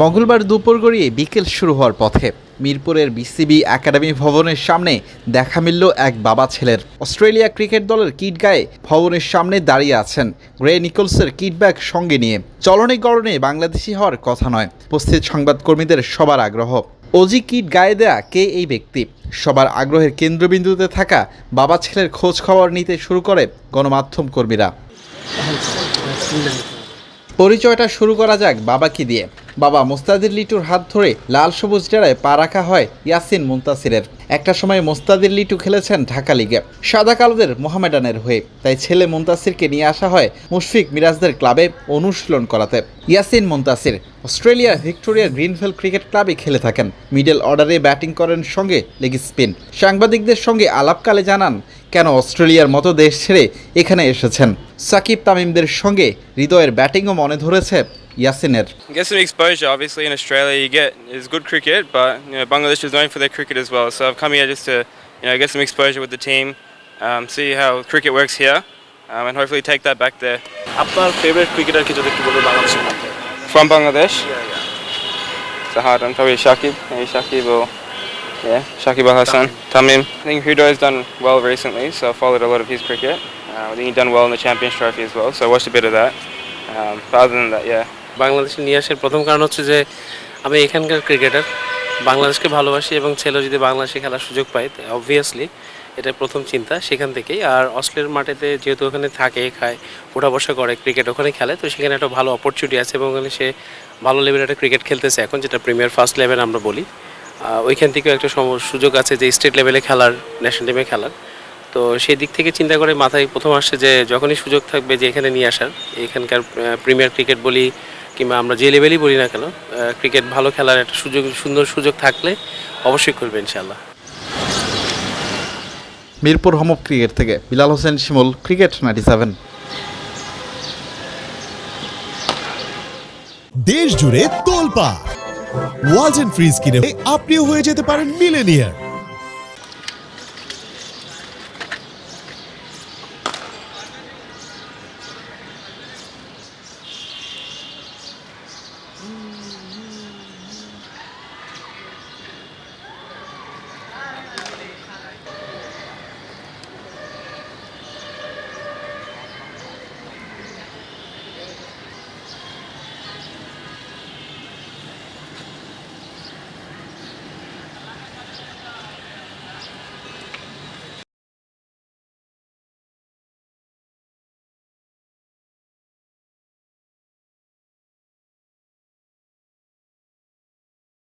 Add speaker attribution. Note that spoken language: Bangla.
Speaker 1: মঙ্গলবার দুপুর গড়িয়ে বিকেল শুরু হওয়ার পথে মিরপুরের বিসিবি একাডেমি ভবনের সামনে দেখা মিলল এক বাবা ছেলের। অস্ট্রেলিয়া ক্রিকেট দলের কিট গায়ে ভবনের সামনে দাঁড়িয়ে আছেন গ্রে নিকোলসের কিট ব্যাগ সঙ্গে নিয়ে। চলনে গড়নে বাংলাদেশি হওয়ার কথা নয়, উপস্থিত সংবাদকর্মীদের সবার আগ্রহ। অজি কিট গায়ে দেয়া কে এই ব্যক্তি? সবার আগ্রহের কেন্দ্রবিন্দুতে থাকা বাবা ছেলের খোঁজ খবর নিতে শুরু করে গণমাধ্যম কর্মীরা। পরিচয়টা শুরু করা যাক বাবাকে দিয়ে। বাবা মোস্তাদির লিটুর হাত ধরে লাল সবুজ ডেরায় পা রাখা হয় ইয়াসিন মুন্তাসিরের। একটা সময় মোস্তাদির লিটু খেলেছেন ঢাকা লিগে। সাদা কালোদের মোহামেডানের হয়ে। তাই ছেলে মুন্তাসিরকে নিয়ে আসা হয় মুশফিক মিরাজদের ক্লাবে অনুশীলন করাতে। ইয়াসিন মুন্তাসির অস্ট্রেলিয়ার ভিক্টোরিয়া গ্রিনফিল্ড ক্রিকেট ক্লাবে খেলে থাকেন। মিডল অর্ডারে ব্যাটিং করেন সঙ্গে লেগ স্পিন। সাংবাদিকদের সঙ্গে আলাপকালে জানান কেন অস্ট্রেলিয়ার মতো দেশ ছেড়ে এখানে এসেছেন? সাকিব তামিমদের সঙ্গে হৃদয়ের ব্যাটিংও মনে ধরেছে ইয়াসিনের।
Speaker 2: Get some exposure. Obviously, in Australia, you get is good cricket, but you know Bangladesh come here just to you know get some exposure with the team, um, see how cricket works here, um, and hopefully take that back there.
Speaker 3: আপনার ফেভারিট ক্রিকেটার কি যদি একটু বলবেন বাংলাদেশের মধ্যে
Speaker 2: From Bangladesh, it's a hard one. Probably Shakib, maybe Shakib or yeah, Shakib Al Hassan, Tamim. I think Hudo has done well recently, so I followed a lot of his cricket. Uh, I think he's done well in the Champions Trophy as well, so I watched a bit of that. Um, but other than that, yeah.
Speaker 4: বাংলাদেশে নিয়ে আসার প্রথম কারণ হচ্ছে যে আমি এখানকার ক্রিকেটার বাংলাদেশকে ভালোবাসি এবং ছেলে যদি বাংলাদেশে খেলার সুযোগ পায় অবভিয়াসলি এটা প্রথম চিন্তা সেখান থেকেই। আর অস্ট্রেলিয়ার মাঠেতে যেহেতু ওখানে থাকে, খায়, ওঠা বসা করে ক্রিকেট ওখানে খেলে, তো সেখানে একটা ভালো অপরচুনিটি আছে এবং ওখানে সে ভালো লেভেলের একটা ক্রিকেট খেলতেছে এখন, যেটা প্রিমিয়ার ফার্স্ট লেভেল আমরা বলি। ওইখান থেকেও একটা সুযোগ আছে যে স্টেট লেভেলে খেলার ন্যাশনাল টিমে খেলার। তো সেই দিক থেকে চিন্তা করে মাথায় প্রথম আসছে যে যখনই সুযোগ থাকবে যে এখানে নিয়ে আসার, এখানকার প্রিমিয়ার ক্রিকেট বলি কিংবা আমরা যে লেভেলই বলি না কেন ক্রিকেট ভালো খেলার একটা সুযোগ সুন্দর সুযোগ থাকলে অবশ্যই করবে ইনশাল্লাহ
Speaker 1: মিরপুর হোম অফ ক্রিকেট থেকে Bilal Hossain Shimul cricket ninety seven
Speaker 5: দেশ জুড়ে তোলপা ওয়ালটন ফ্রিজ কিনে আপনিও হয়ে যেতে পারেন মিলেনিয়ার